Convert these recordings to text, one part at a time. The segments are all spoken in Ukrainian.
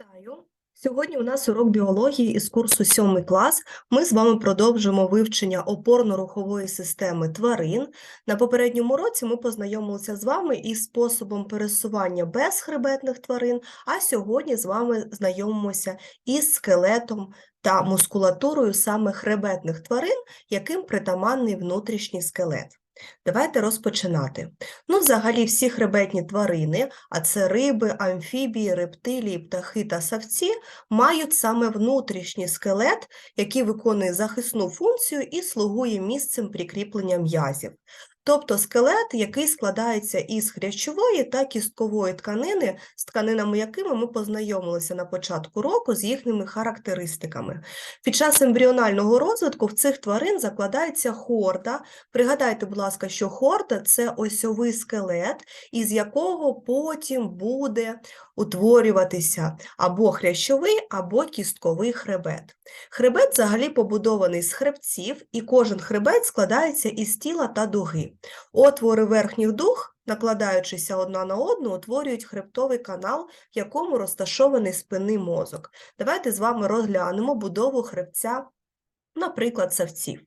Вітаю! Сьогодні у нас урок біології із курсу 7 клас. Ми з вами продовжимо вивчення опорно-рухової системи тварин. На попередньому році ми познайомилися з вами із способом пересування безхребетних тварин, а сьогодні з вами знайомимося із скелетом та мускулатурою саме хребетних тварин, яким притаманний внутрішній скелет. Давайте розпочинати. Ну, взагалі, всі хребетні тварини, а це риби, амфібії, рептилії, птахи та савці, мають саме внутрішній скелет, який виконує захисну функцію і слугує місцем прикріплення м'язів. Тобто скелет, який складається із хрящової та кісткової тканини, з тканинами якими ми познайомилися на початку року з їхніми характеристиками. Під час ембріонального розвитку в цих тварин закладається хорда. Пригадайте, будь ласка, що хорда це осьовий скелет, із якого потім буде утворюватися або хрящовий, або кістковий хребет. Хребет взагалі побудований з хребців, і кожен хребет складається із тіла та дуги. Отвори верхніх дуг, накладаючися одна на одну, утворюють хребтовий канал, в якому розташований спинний мозок. Давайте з вами розглянемо будову хребця, наприклад, савців.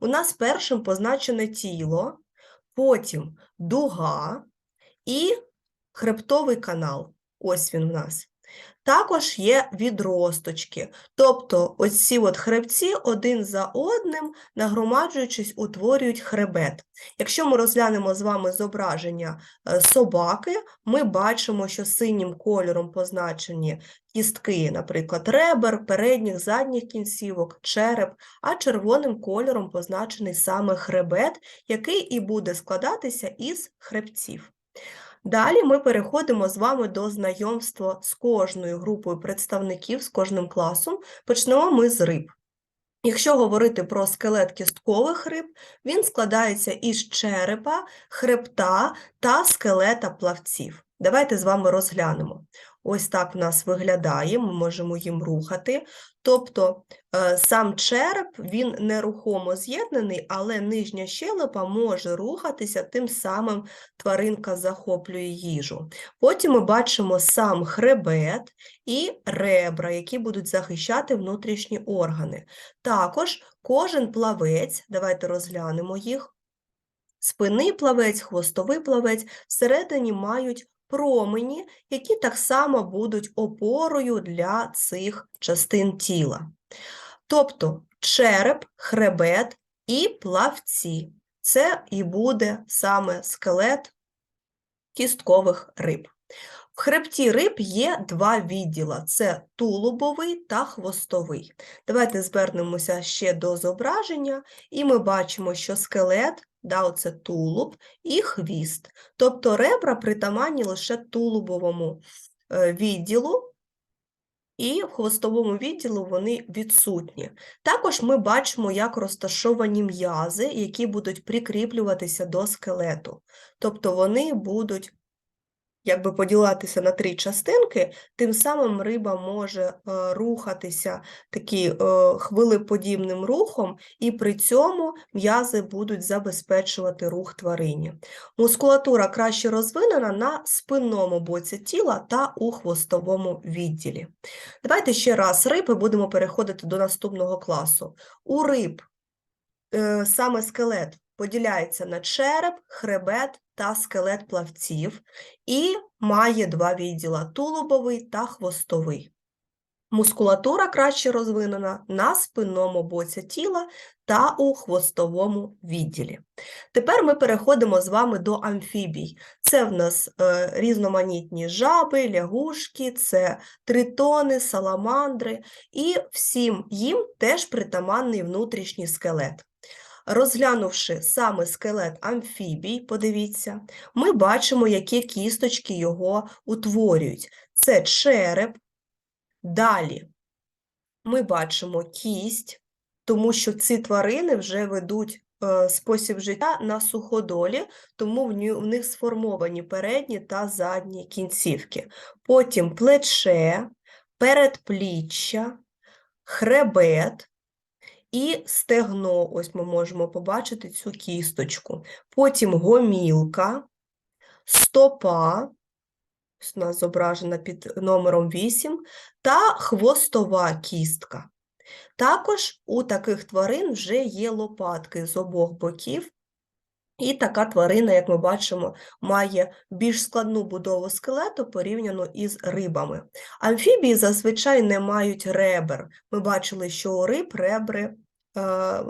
У нас першим позначене тіло, потім дуга і хребтовий канал. Ось він в нас. Також є відросточки, тобто ось ці от хребці один за одним, нагромаджуючись, утворюють хребет. Якщо ми розглянемо з вами зображення е, собаки, ми бачимо, що синім кольором позначені кістки, наприклад, ребер, передніх, задніх кінцівок, череп, а червоним кольором позначений саме хребет, який і буде складатися із хребців. Далі ми переходимо з вами до знайомства з кожною групою представників, з кожним класом. Почнемо ми з риб. Якщо говорити про скелет кісткових риб, він складається із черепа, хребта та скелета плавців. Давайте з вами розглянемо. Ось так в нас виглядає, ми можемо їм рухати. Тобто е, сам череп він нерухомо з'єднаний, але нижня щелепа може рухатися, тим самим тваринка захоплює їжу. Потім ми бачимо сам хребет і ребра, які будуть захищати внутрішні органи. Також кожен плавець, давайте розглянемо їх. Спинний плавець, хвостовий плавець всередині мають промені, які так само будуть опорою для цих частин тіла. Тобто череп, хребет і плавці. Це і буде саме скелет кісткових риб. В хребті риб є два відділа: це тулубовий та хвостовий. Давайте звернемося ще до зображення, і ми бачимо, що скелет да, оце тулуб і хвіст. Тобто ребра притаманні лише тулубовому е, відділу, і в хвостовому відділу вони відсутні. Також ми бачимо, як розташовані м'язи, які будуть прикріплюватися до скелету. Тобто вони будуть якби поділатися на три частинки, тим самим риба може е, рухатися такі е, хвилеподібним рухом, і при цьому м'язи будуть забезпечувати рух тварині. Мускулатура краще розвинена на спинному боці тіла та у хвостовому відділі. Давайте ще раз риб і будемо переходити до наступного класу. У риб е, саме скелет поділяється на череп, хребет та скелет плавців і має два відділа тулубовий та хвостовий. Мускулатура краще розвинена на спинному боці тіла та у хвостовому відділі. Тепер ми переходимо з вами до амфібій. Це в нас е, різноманітні жаби, лягушки, це тритони, саламандри, і всім їм теж притаманний внутрішній скелет. Розглянувши саме скелет амфібій, подивіться, ми бачимо, які кісточки його утворюють. Це череп. Далі ми бачимо кість, тому що ці тварини вже ведуть е, спосіб життя на суходолі, тому в них сформовані передні та задні кінцівки. Потім плече, передпліччя, хребет. І стегно, ось ми можемо побачити цю кісточку. Потім гомілка, стопа, у нас зображена під номером 8, та хвостова кістка. Також у таких тварин вже є лопатки з обох боків, і така тварина, як ми бачимо, має більш складну будову скелету порівняно із рибами. Амфібії зазвичай не мають ребер. Ми бачили, що у риб ребри,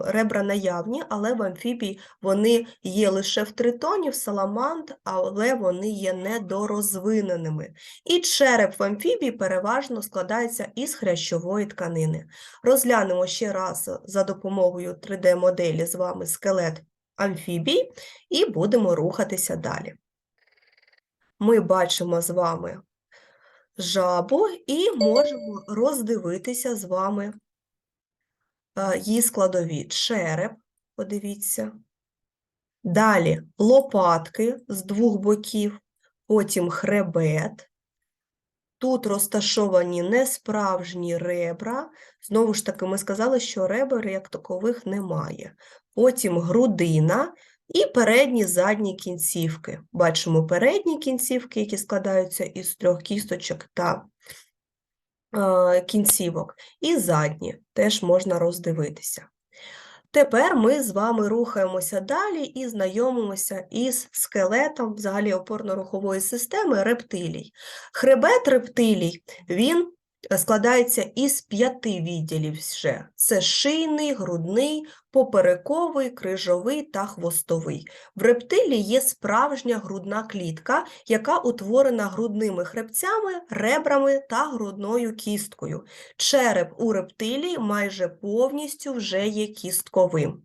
ребра наявні, але в амфібій вони є лише в тритонів, саламанд, але вони є недорозвиненими. І череп в амфібії переважно складається із хрящової тканини. Розглянемо ще раз за допомогою 3D-моделі з вами скелет амфібій і будемо рухатися далі. Ми бачимо з вами жабу і можемо роздивитися з вами е, її складові череп, подивіться. Далі лопатки з двох боків, потім хребет. Тут розташовані несправжні ребра. Знову ж таки, ми сказали, що ребер як такових немає. Потім грудина і передні задні кінцівки. Бачимо передні кінцівки, які складаються із трьох кісточок та е, кінцівок, і задні теж можна роздивитися. Тепер ми з вами рухаємося далі і знайомимося із скелетом взагалі опорно-рухової системи рептилій. Хребет рептилій він складається із п'яти відділів вже. Це шийний, грудний, поперековий, крижовий та хвостовий. В рептилії є справжня грудна клітка, яка утворена грудними хребцями, ребрами та грудною кісткою. Череп у рептилії майже повністю вже є кістковим.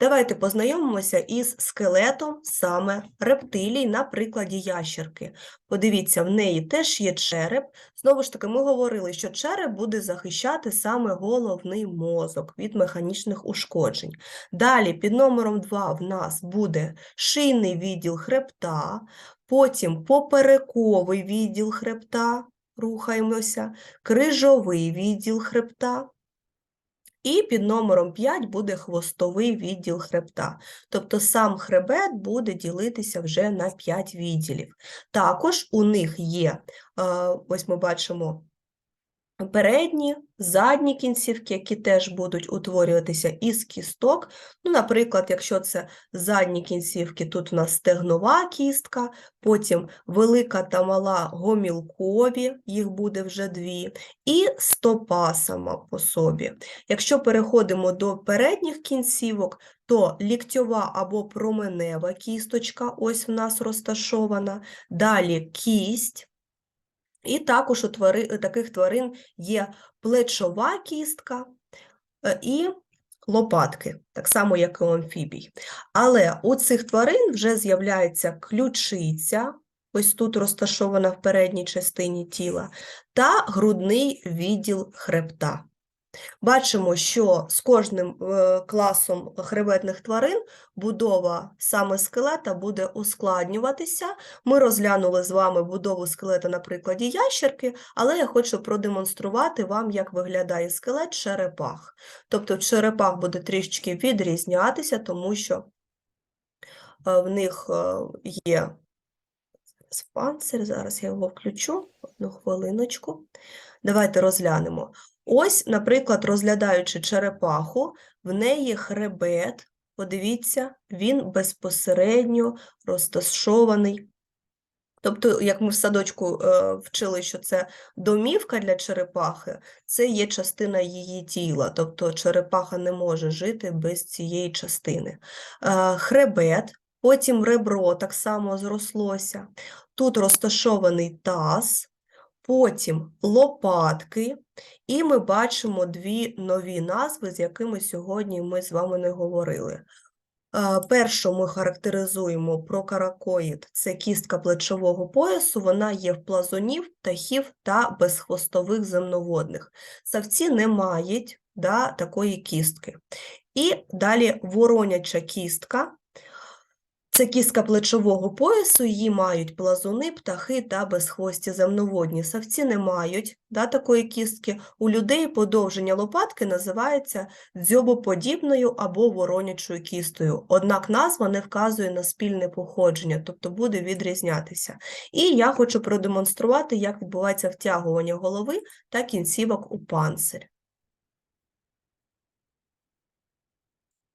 Давайте познайомимося із скелетом саме рептилій на прикладі ящерки. Подивіться, в неї теж є череп. Знову ж таки, ми говорили, що череп буде захищати саме головний мозок від механічних ушкоджень. Далі, під номером 2 в нас буде шийний відділ хребта, потім поперековий відділ хребта, рухаємося, крижовий відділ хребта. І під номером 5 буде хвостовий відділ хребта. Тобто сам хребет буде ділитися вже на 5 відділів. Також у них є, е, ось ми бачимо, передні, задні кінцівки, які теж будуть утворюватися із кісток. Ну, Наприклад, якщо це задні кінцівки, тут у нас стегнова кістка, потім велика та мала гомілкові, їх буде вже дві, і стопа сама по собі. Якщо переходимо до передніх кінцівок, то ліктьова або променева кісточка, ось в нас розташована, далі кість. І також у твари, таких тварин є плечова кістка е, і лопатки, так само, як і у амфібій. Але у цих тварин вже з'являється ключиця, ось тут розташована в передній частині тіла, та грудний відділ хребта. Бачимо, що з кожним е, класом хребетних тварин будова саме скелета буде ускладнюватися. Ми розглянули з вами будову скелета на прикладі ящерки, але я хочу продемонструвати вам, як виглядає скелет черепах. Тобто черепах буде трішечки відрізнятися, тому що е, в них е, є панцир, зараз я його включу, одну хвилиночку. Давайте розглянемо. Ось, наприклад, розглядаючи черепаху, в неї хребет, подивіться, він безпосередньо розташований. Тобто, як ми в садочку е, вчили, що це домівка для черепахи, це є частина її тіла, тобто черепаха не може жити без цієї частини. Е, хребет, потім ребро так само зрослося. Тут розташований таз, потім лопатки, і ми бачимо дві нові назви, з якими сьогодні ми з вами не говорили. Першу ми характеризуємо прокаракоїд – це кістка плечового поясу, вона є в плазунів, птахів та безхвостових земноводних. Савці не мають да, такої кістки. І далі вороняча кістка Це кістка плечового поясу, її мають плазуни, птахи та безхвості земноводні. Савці не мають да, такої кістки. У людей подовження лопатки називається дзьобоподібною або воронячою кістою. Однак назва не вказує на спільне походження, тобто буде відрізнятися. І я хочу продемонструвати, як відбувається втягування голови та кінцівок у панцирь.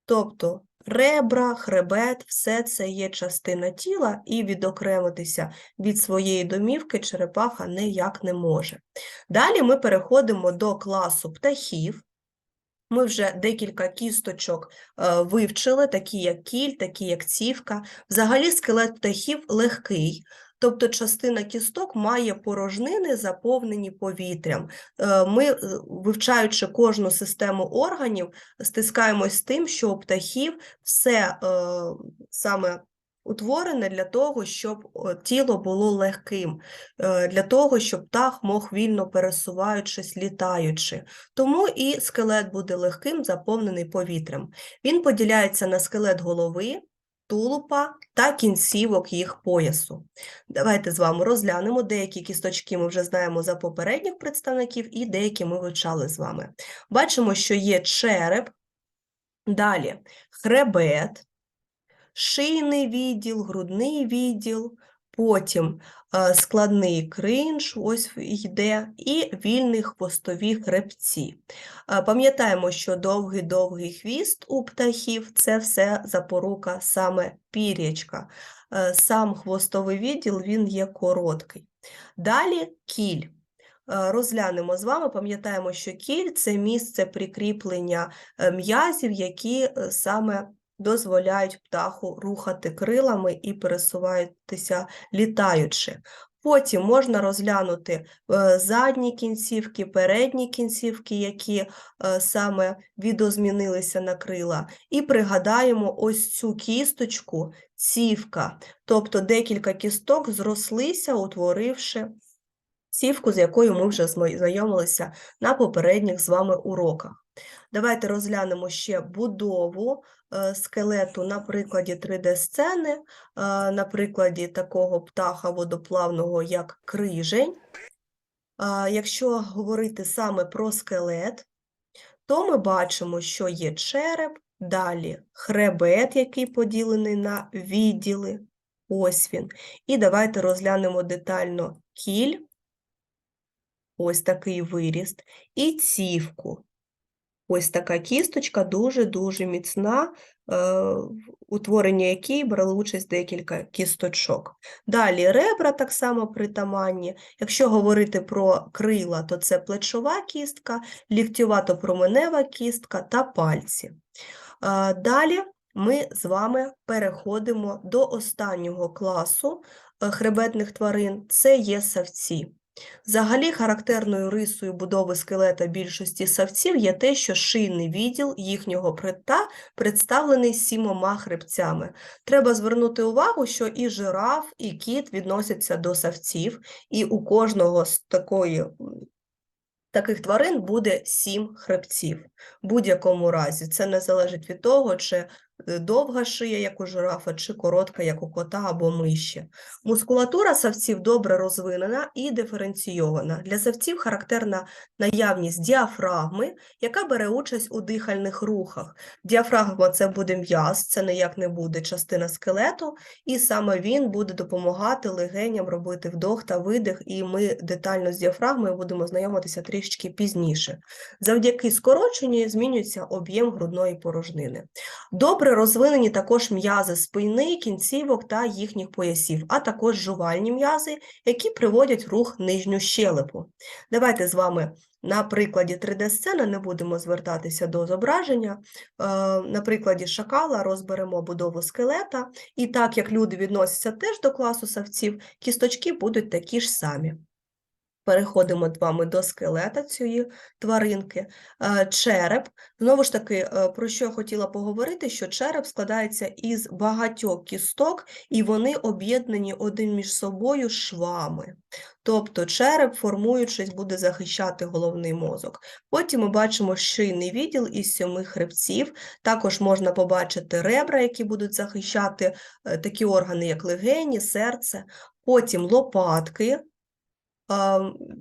Тобто ребра, хребет, все це є частина тіла, і відокремитися від своєї домівки черепаха ніяк не може. Далі ми переходимо до класу птахів. Ми вже декілька кісточок е, вивчили, такі як кіль, такі як цівка. Взагалі скелет птахів легкий, тобто частина кісток має порожнини, заповнені повітрям. Е, Ми, е, вивчаючи кожну систему органів, стискаємось з тим, що у птахів все е, саме утворене для того, щоб тіло було легким, для того, щоб птах мог вільно пересуваючись, літаючи. Тому і скелет буде легким, заповнений повітрям. Він поділяється на скелет голови, тулупа та кінцівок їх поясу. Давайте з вами розглянемо деякі кісточки ми вже знаємо за попередніх представників, і деякі ми вивчали з вами. Бачимо, що є череп, далі хребет, шийний відділ, грудний відділ, потім е, складний кринж, ось йде, і вільні хвостові хребці. Е, Пам'ятаємо, що довгий-довгий хвіст у птахів це все запорука саме пір'ячка. Е, Сам хвостовий відділ він є короткий. Далі кіль. Розглянемо з вами, пам'ятаємо, що кіль це місце прикріплення м'язів, які саме дозволяють птаху рухати крилами і пересуватися літаючи. Потім можна розглянути е, задні кінцівки, передні кінцівки, які е, саме відозмінилися на крила, і пригадаємо ось цю кісточку цівка, тобто декілька кісток зрослися, утворивши цівку, з якою ми вже знайомилися на попередніх з вами уроках. Давайте розглянемо ще будову е, скелету на прикладі 3D-сцени, е, на прикладі такого птаха водоплавного, як крижень. Е, Якщо говорити саме про скелет, то ми бачимо, що є череп, далі хребет, який поділений на відділи. Ось він. І давайте розглянемо детально кіль, ось такий виріст, і цівку. Ось така кісточка дуже-дуже міцна, е, в утворенні якій брали участь декілька кісточок. Далі ребра так само притаманні. Якщо говорити про крила, то це плечова кістка, ліктьова то променева кістка та пальці. Е, Далі ми з вами переходимо до останнього класу е, хребетних тварин – це є савці. Взагалі, характерною рисою будови скелета більшості савців є те, що шийний відділ їхнього хребта представлений сімома хребцями. Треба звернути увагу, що і жираф, і кіт відносяться до савців, і у кожного з такої, таких тварин буде сім хребців. В будь-якому разі це не залежить від того, чи довга шия, як у жирафа, чи коротка, як у кота або миші. Мускулатура савців добре розвинена і диференційована. Для савців характерна наявність діафрагми, яка бере участь у дихальних рухах. Діафрагма це буде м'яз, це ніяк не буде частина скелету, і саме він буде допомагати легеням робити вдох та видих, і ми детально з діафрагмою будемо знайомитися трішки пізніше. Завдяки скороченню змінюється об'єм грудної порожнини. Добре розвинені також м'язи спини, кінцівок та їхніх поясів, а також жувальні м'язи, які приводять рух нижню щелепу. Давайте з вами на прикладі 3D-сцени не будемо звертатися до зображення. Е, На прикладі шакала розберемо будову скелета, і так як люди відносяться теж до класу савців, кісточки будуть такі ж самі. Переходимо з вами до скелета цієї тваринки. Е, Череп. Знову ж таки, е, про що я хотіла поговорити, що череп складається із багатьох кісток, і вони об'єднані один між собою швами. Тобто череп, формуючись, буде захищати головний мозок. Потім ми бачимо шийний відділ із сьоми хребців. Також можна побачити ребра, які будуть захищати е, такі органи, як легені, серце. Потім лопатки.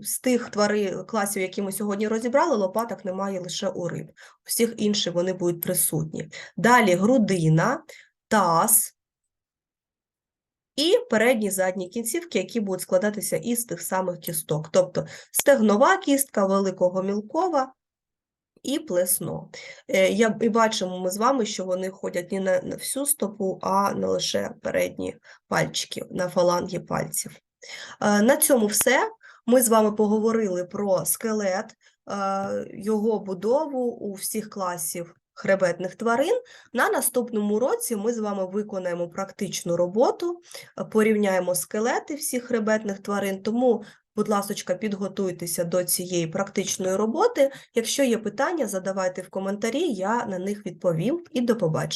З тих твари класів, які ми сьогодні розібрали, лопаток немає лише у риб. Всіх інших вони будуть присутні. Далі грудина, таз і передні задні кінцівки, які будуть складатися із тих самих кісток. Тобто стегнова кістка, великого-мілкова і плесно. Е, Я, і бачимо ми з вами, що вони ходять не на, на всю стопу, а на лише передні пальчики, на фаланги пальців. Е, На цьому все. Ми з вами поговорили про скелет, е, його будову у всіх класів хребетних тварин. На наступному році ми з вами виконаємо практичну роботу, е, порівняємо скелети всіх хребетних тварин. Тому, будь ласка, підготуйтеся до цієї практичної роботи. Якщо є питання, задавайте в коментарі, я на них відповім і до побачення.